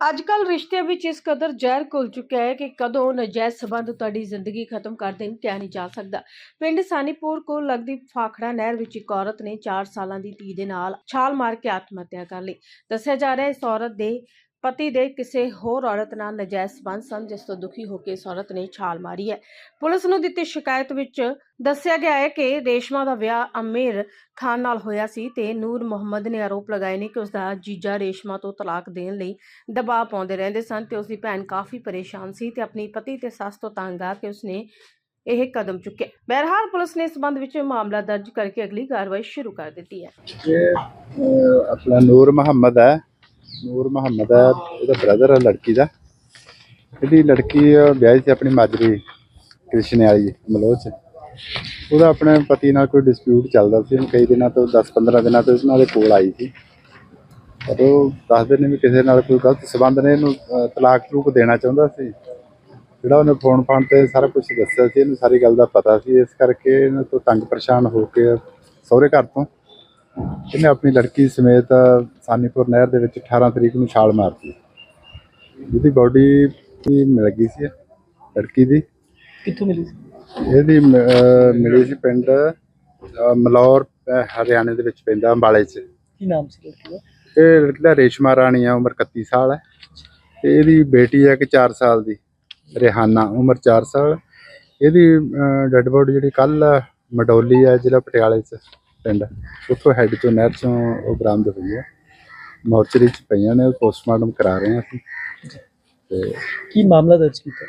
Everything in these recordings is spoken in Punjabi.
ਅੱਜ ਕੱਲ ਰਿਸ਼ਤੇ ਵਿੱਚ ਇਸ ਕਦਰ ਜ਼ਹਿਰ ਘੁਲ ਚੁੱਕਿਆ ਹੈ ਕਿ ਕਦੋਂ ਨਜਾਇਜ਼ ਸਬੰਧ ਤੁਹਾਡੀ ਜ਼ਿੰਦਗੀ ਖਤਮ ਕਰ ਦੇਣ ਕਿਹਾ ਨਹੀਂ ਜਾ ਸਕਦਾ। ਪਿੰਡ ਸਾਨੀਪੁਰ ਕੋਲ ਲੱਗਦੀ ਫਾਖੜਾ ਨਹਿਰ ਵਿੱਚ ਇੱਕ ਔਰਤ ਨੇ 4 ਸਾਲਾਂ ਦੀ ਧੀ ਦੇ ਨਾਲ ਛਾਲ ਮਾਰ ਕੇ ਆਤਮ ਹੱਤਿਆ ਕਰ ਲਈ। ਦੱਸਿਆ ਜਾ ਰਿਹਾ ਹੈ, ਇਸ ਔਰਤ ਦੇ ਪਤੀ ਦੇ ਕਿਸੇ ਹੋਰ ਔਰਤ ਨਾਲ ਨਜਾਇਜ਼ ਸਬੰਧ ਸਨ, ਜਿਸ ਤੋਂ ਦੁਖੀ ਹੋ ਕੇ ਇਸ ਔਰਤ ਨੇ ਛਾਲ ਮਾਰੀ ਹੈ। ਪੁਲਿਸ ਨੂੰ ਦਿੱਤੀ ਸ਼ਿਕਾਇਤ ਵਿੱਚ ਦੱਸਿਆ ਗਿਆ ਹੈ ਕਿ ਰੇਸ਼ਮਾ ਦਾ ਵਿਆਹ ਅਮੀਰ ਖਾਨ ਨਾਲ ਹੋਇਆ ਸੀ ਤੇ ਨੂਰ ਮੁਹੰਮਦ ਨੇ ਆਰੋਪ ਲਗਾਏ ਨੇ ਕਿ ਉਸ ਦਾ ਜੀਜਾ ਰੇਸ਼ਮਾ ਤੋਂ ਤਲਾਕ ਦੇਣ ਲਈ ਦਬਾਅ ਪਾਉਂਦੇ ਰਹਿੰਦੇ ਸਨ ਤੇ ਉਸ ਦੀ ਭੈਣ ਕਾਫੀ ਪਰੇਸ਼ਾਨ ਸੀ ਤੇ ਆਪਣੀ ਪਤੀ ਤੇ ਸੱਸ ਤੋਂ ਤੰਗ ਆ ਕੇ ਉਸਨੇ ਇਹ ਕਦਮ ਚੁੱਕਿਆ। ਬਹਰਹਾਲ ਪੁਲਿਸ ਨੇ ਇਸ ਸੰਬੰਧ ਵਿੱਚ ਮਾਮਲਾ ਦਰਜ ਕਰਕੇ ਅਗਲੀ ਕਾਰਵਾਈ ਸ਼ੁਰੂ ਕਰ ਦਿੱਤੀ ਹੈ। ਇਹ ਆਪਣਾ ਨੂਰ ਮੁਹੰਮਦ ਹੈ। ਨੂਰ ਮੁਹੰਮਦ ਹੈ ਇਹਦਾ ਬ੍ਰਦਰ ਹੈ, ਲੜਕੀ ਦਾ। ਇਹਦੀ ਲੜਕੀ ਵਿਆਹੀ ਸੀ ਆਪਣੀ ਮਾਜਰੀ ਕ੍ਰਿਸ਼ਨ ਵਾਲੀ, ਮਲੋਚ। ਉਹਦਾ ਆਪਣੇ ਪਤੀ ਨਾਲ ਕੋਈ ਡਿਸਪਿਊਟ ਚੱਲਦਾ ਸੀ ਉਹਨੂੰ ਕਈ ਦਿਨਾਂ ਤੋਂ 10-15 ਦਿਨਾਂ ਤੋਂ ਉਹਨਾਂ ਦੇ ਕੋਲ ਆਈ ਸੀ। ਪਰ ਉਹ ਦੱਸਦੇ ਨੇ ਵੀ ਕਿਸੇ ਨਾਲ ਕੋਈ ਗਲਤ ਸਬੰਧ ਨੇ ਇਹਨੂੰ ਤਲਾਕ ਤਲੂਕ ਦੇਣਾ ਚਾਹੁੰਦਾ ਸੀ। ਜਿਹੜਾ ਉਹਨੇ ਫੋਨ ਫਾਨ ਤੇ ਸਾਰਾ ਕੁਝ ਦੱਸਿਆ ਸੀ, ਇਹਨੂੰ ਸਾਰੀ ਗੱਲ ਦਾ ਪਤਾ ਸੀ, ਇਸ ਕਰਕੇ ਇਹਨਾਂ ਤੋਂ ਤੰਗ ਪਰੇਸ਼ਾਨ ਹੋ ਕੇ ਸਹੁਰੇ ਘਰ ਤੋਂ ਇਹਨੇ ਆਪਣੀ ਲੜਕੀ ਸਮੇਤ ਸਾਨੀਪੁਰ ਨਹਿਰ ਦੇ ਵਿੱਚ 18 ਤਰੀਕ ਨੂੰ ਛਾਲ ਮਾਰਤੀ। ਜਿਹਦੀ ਬਾਡੀ ਵੀ ਮਿਲ ਗਈ ਸੀ ਲੜਕੀ ਦੀ। ਕਿੱਥੋਂ ਮਿਲੀ ਸੀ? ਇਹਦੀ ਮਿਲੀ ਸੀ ਪਿੰਡ ਮਲੌਰ ਹਰਿਆਣੇ ਦੇ ਵਿੱਚ ਪੈਂਦਾ ਅੰਬਾਲੇ 'ਚ। ਕੀ ਨਾਮ ਸੀ ਲੜਕੀ ਦਾ? ਇਹ ਲੜਕੀ ਦਾ ਰੇਸ਼ਮਾ ਰਾਣੀ ਆ ਉਮਰ 31 ਸਾਲ ਹੈ। ਤੇ ਇਹਦੀ ਬੇਟੀ ਹੈ ਕਿ 4 ਸਾਲ ਦੀ ਰਿਹਾਨਾ ਉਮਰ 4 ਸਾਲ। ਇਹਦੀ ਡੈੱਡ ਬੋਡੀ ਜਿਹੜੀ ਕੱਲ ਮਡੋਲੀ ਹੈ ਜ਼ਿਲ੍ਹਾ ਪਟਿਆਲੇ 'ਚ। ਪਿੰਡ। ਉੱਥੋਂ ਹੈੱਡ ਤੋਂ ਨਹਿਰ 'ਚੋਂ ਉਹ ਬਰਾਮਦ ਹੋਈ ਹੈ। ਮੋਰਚਰੀ 'ਚ ਪਈਆਂ ਨੇ ਪੋਸਟਮਾਰਟਮ ਕਰਾ ਰਹੇ ਹਾਂ ਅਸੀਂ। ਤੇ ਕੀ ਮਾਮਲਾ ਦਰਜ ਕੀਤਾ?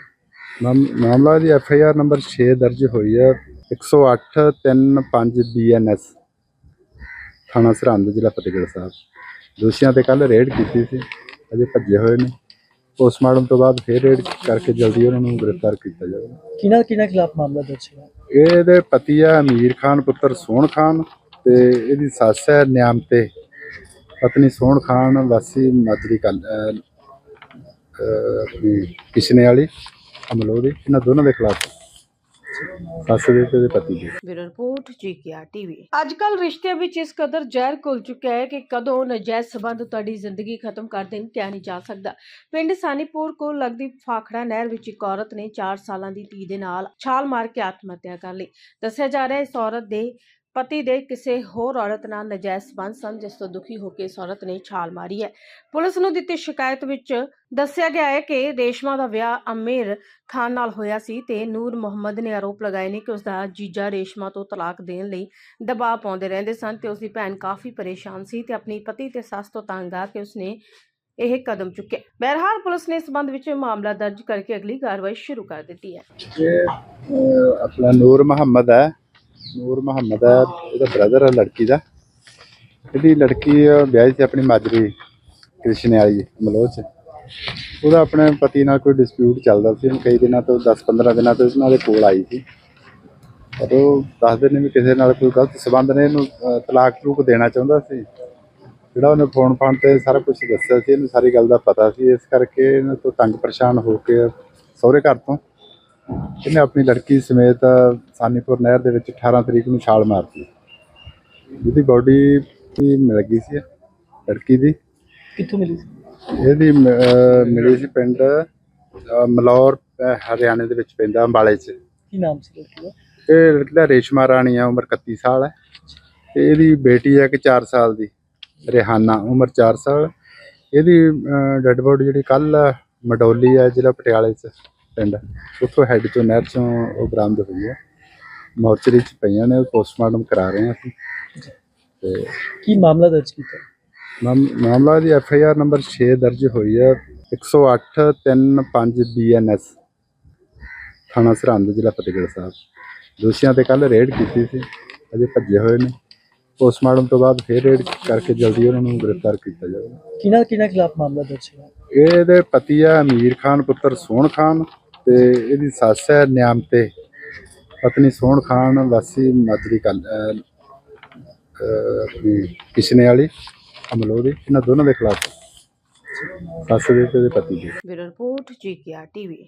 ਮਾਮ- ਮਾਮਲਾ ਦੀ ਐਫ ਆਈ ਆਰ ਨੰਬਰ 6 ਦਰਜ ਹੋਈ ਹੈ। 108 35 ਬੀਐਨਐਸ ਥਾਣਾ ਸਰਹੰਦ ਜ਼ਿਲ੍ਹਾ ਫਤਿਹਗੜ੍ਹ ਸਾਹਿਬ। ਦੋਸ਼ੀਆਂ ਤੇ ਕੱਲ ਰੇਡ ਕੀਤੀ ਸੀ। ਅਜੇ ਭੱਜੇ ਹੋਏ ਨੇ। ਪੋਸਟਮਾਰਟਮ ਤੋਂ ਬਾਅਦ ਫਿਰ ਰੇਡ ਕਰਕੇ ਜਲਦੀ ਉਹਨਾਂ ਨੂੰ ਗ੍ਰਿਫਤਾਰ ਕੀਤਾ ਜਾਵੇਗਾ ਕਿਹਨਾਂ ਕਿਹਨਾਂ ਖਿਲਾਫ ਮਾਮਲਾ ਦਰਜ ਹੈ ਇਹਦੇ ਪਤੀ ਹੈ ਅਮੀਰ ਖਾਨ ਪੁੱਤਰ ਸੋਹਣ ਖਾਨ। ਤੇ ਇਹਦੀ ਸੱਸ ਹੈ ਨਿਆਮ ਤੇ ਪਤਨੀ ਸੋਹਣ ਖਾਨ, ਵਾਸੀ ਮਾਜਰੀ ਕਲ ਆਪਣੀ ਕਿਸ਼ਨੇ ਵਾਲੀ ਅਮਲੋਹ ਦੀ, ਇਹਨਾਂ ਦੋਨਾਂ ਦੇ ਖਿਲਾਫ ਸੱਸ ਦੇ ਤੇ ਪਤੀ ਦੇ। ਬਿਊਰੋ ਰਿਪੋਰਟ ਜੀਕੇਆਰ ਟੀਵੀ ਅੱਜ ਕੱਲ ਰਿਸ਼ਤੇ ਵਿੱਚ ਇਸ ਕਦਰ ਜ਼ਹਿਰ ਘੁਲ ਚੁੱਕਿਆ ਹੈ ਕਿ ਕਦੋਂ ਨਜਾਇਜ਼ ਸਬੰਧ ਤੁਹਾਡੀ ਜ਼ਿੰਦਗੀ ਖਤਮ ਕਰ ਦੇਣ ਕਿਹਾ ਨਹੀਂ ਜਾ ਸਕਦਾ। ਪਿੰਡ ਸਾਨੀਪੁਰ ਕੋਲ ਲੱਗਦੀ ਫਾਖੜਾ ਨਹਿਰ ਵਿੱਚ ਇੱਕ ਔਰਤ ਨੇ 4 ਸਾਲਾਂ ਦੀ ਧੀ ਦੇ ਨਾਲ ਛਾਲ ਮਾਰ ਕੇ ਆਤਮ ਹੱਤਿਆ ਕਰ ਲਈ। ਦੱਸਿਆ ਜਾ ਰਿਹਾ ਹੈ, ਇਸ ਔਰਤ ਦੇ ਪਤੀ ਦੇ ਕਿਸੇ ਹੋਰ ਔਰਤ ਨਾਲ ਨਜਾਇਜ਼ ਸਬੰਧ ਸਨ, ਜਿਸ ਤੋਂ ਦੁਖੀ ਹੋ ਕੇ ਇਸ ਔਰਤ ਨੇ ਛਾਲ ਮਾਰੀ ਹੈ। ਪੁਲਿਸ ਨੂੰ ਦਿੱਤੀ ਸ਼ਿਕਾਇਤ ਵਿੱਚ ਦੱਸਿਆ ਗਿਆ ਹੈ ਕਿ ਰੇਸ਼ਮਾ ਦਾ ਵਿਆਹ ਅਮੀਰ ਖਾਨ ਨਾਲ ਹੋਇਆ ਸੀ ਤੇ ਨੂਰ ਮੁਹੰਮਦ ਨੇ ਆਰੋਪ ਲਗਾਏ ਨੇ ਕਿ ਉਸ ਦਾ ਜੀਜਾ ਰੇਸ਼ਮਾ ਤੋਂ ਤਲਾਕ ਦੇਣ ਲਈ ਦਬਾਅ ਪਾਉਂਦੇ ਰਹਿੰਦੇ ਸਨ ਤੇ ਉਸ ਦੀ ਭੈਣ ਕਾਫੀ ਪਰੇਸ਼ਾਨ ਸੀ ਤੇ ਆਪਣੀ ਪਤੀ ਤੇ ਸੱਸ ਤੋਂ ਤੰਗ ਆ ਕੇ ਉਸਨੇ ਇਹ ਕਦਮ ਚੁੱਕਿਆ। ਬਹਰਹਾਲ ਪੁਲਿਸ ਨੇ ਇਸ ਸੰਬੰਧ ਵਿੱਚ ਮਾਮਲਾ ਦਰਜ ਕਰਕੇ ਅਗਲੀ ਕਾਰਵਾਈ ਸ਼ੁਰੂ ਕਰ ਦਿੱਤੀ ਹੈ। ਇਹ ਆਪਣਾ ਨੂਰ ਮੁਹੰਮਦ ਹੈ। ਨੂਰ ਮੁਹੰਮਦ ਹੈ ਇਹਦਾ ਬ੍ਰਦਰ ਹੈ ਲੜਕੀ ਦਾ। ਇਹਦੀ ਲੜਕੀ ਅਹ, ਵਿਆਹੀ ਸੀ ਆਪਣੀ ਮਾਜਰੀ ਕ੍ਰਿਸ਼ਨ ਵਾਲੀ ਮਲੋਚ। ਉਹਦਾ ਆਪਣੇ ਪਤੀ ਨਾਲ ਕੋਈ ਡਿਸਪਿਊਟ ਚੱਲਦਾ ਸੀ ਉਹਨੂੰ ਕਈ ਦਿਨਾਂ ਤੋਂ 10-15 ਦਿਨਾਂ ਤੋਂ ਉਹਨਾਂ ਦੇ ਕੋਲ ਆਈ ਸੀ। ਪਰ ਉਹ ਦੱਸਦੇ ਨੇ ਵੀ ਕਿਸੇ ਨਾਲ ਕੋਈ ਗਲਤ ਸਬੰਧ ਨੇ ਇਹਨੂੰ ਤਲਾਕ ਤਲੂਕ ਦੇਣਾ ਚਾਹੁੰਦਾ ਸੀ। ਜਿਹੜਾ ਉਹਨੇ ਫੋਨ ਫਾਨ ਤੇ ਸਾਰਾ ਕੁਝ ਦੱਸਿਆ ਸੀ ਇਹਨੂੰ ਸਾਰੀ ਗੱਲ ਦਾ ਪਤਾ ਸੀ ਇਸ ਕਰਕੇ ਇਹਨਾਂ ਤੋਂ ਤੰਗ ਪਰੇਸ਼ਾਨ ਹੋ ਕੇ ਸਹੁਰੇ ਘਰ ਤੋਂ ਇਹਨੇ ਆਪਣੀ ਲੜਕੀ ਸਮੇਤ ਸਾਨੀਪੁਰ ਨਹਿਰ ਦੇ ਵਿੱਚ 18 ਤਰੀਕ ਨੂੰ ਛਾਲ ਮਾਰਤੀ। ਜਿਹਦੀ ਬਾਡੀ ਵੀ ਮਿਲ ਗਈ ਸੀ ਲੜਕੀ ਦੀ। ਕਿੱਥੋਂ ਮਿਲੀ ਸੀ? ਇਹਦੀ ਮਿਲੀ ਸੀ ਪਿੰਡ ਮਲੌਰ ਹਰਿਆਣੇ ਦੇ ਵਿੱਚ ਪੈਂਦਾ ਅੰਬਾਲੇ 'ਚ। ਕੀ ਨਾਮ ਸੀ ਲੜਕੀ ਦਾ? ਇਹ ਲੜਕੀ ਦਾ ਰੇਸ਼ਮਾ ਰਾਣੀ ਆ ਉਮਰ 31 ਸਾਲ ਹੈ। ਤੇ ਇਹਦੀ ਬੇਟੀ ਹੈ ਕਿ 4 ਸਾਲ ਦੀ ਰਿਹਾਨਾ ਉਮਰ 4 ਸਾਲ। ਇਹਦੀ ਡੈੱਡ ਬੋਡੀ ਜਿਹੜੀ ਕੱਲ ਮਡੋਲੀ ਹੈ ਜ਼ਿਲ੍ਹਾ ਪਟਿਆਲੇ 'ਚ। ਪਿੰਡ ਉੱਥੋਂ ਹੈੱਡ ਤੋਂ ਨਹਿਰ 'ਚੋਂ ਉਹ ਬਰਾਮਦ ਹੋਈ ਹੈ। ਮੋਰਚਰੀ 'ਚ ਪਈਆਂ ਨੇ ਪੋਸਟਮਾਰਟਮ ਕਰਾ ਰਹੇ ਹਾਂ ਅਸੀਂ। ਤੇ ਕੀ ਮਾਮਲਾ ਦਰਜ ਕੀਤਾ? ਮਾਮ- ਮਾਮਲਾ ਦੀ ਐਫ ਆਈ ਆਰ ਨੰਬਰ 6 ਦਰਜ ਹੋਈ ਹੈ। 108 35 ਬੀਐਨਐਸ ਥਾਣਾ ਸਰਹੰਦ ਜ਼ਿਲ੍ਹਾ ਫਤਿਹਗੜ੍ਹ ਸਾਹਿਬ। ਦੋਸ਼ੀਆਂ ਤੇ ਕੱਲ ਰੇਡ ਕੀਤੀ ਸੀ। ਅਜੇ ਭੱਜੇ ਹੋਏ ਨੇ। ਪੋਸਟਮਾਰਟਮ ਤੋਂ ਬਾਅਦ ਫਿਰ ਰੇਡ ਕਰਕੇ ਜਲਦੀ ਉਹਨਾਂ ਨੂੰ ਗ੍ਰਿਫਤਾਰ ਕੀਤਾ ਜਾਵੇਗਾ ਕਿਹਨਾਂ ਕਿਹਨਾਂ ਖਿਲਾਫ ਮਾਮਲਾ ਦਰਜ ਹੈ ਇਹਦੇ ਪਤੀ ਹੈ ਅਮੀਰ ਖਾਨ ਪੁੱਤਰ ਸੋਹਣ ਖਾਨ। ਤੇ ਇਹਦੀ ਸੱਸ ਹੈ ਨਿਆਮ ਤੇ। ਪਤਨੀ ਸੋਹਣ ਖਾਨ ਵਾਸੀ ਮਾਜਰੀ ਕਲ ਆਪਣੀ ਕਿਸ਼ਨੇ ਵਾਲੀ ਅਮਲੋਹ ਦੀ ਇਹਨਾਂ ਦੋਨਾਂ ਦੇ ਖਿਲਾਫ। ਸੱਸ ਦੇ ਤੇ ਇਹਦੇ ਪਤੀ ਦੇ। Bureau report GKR TV.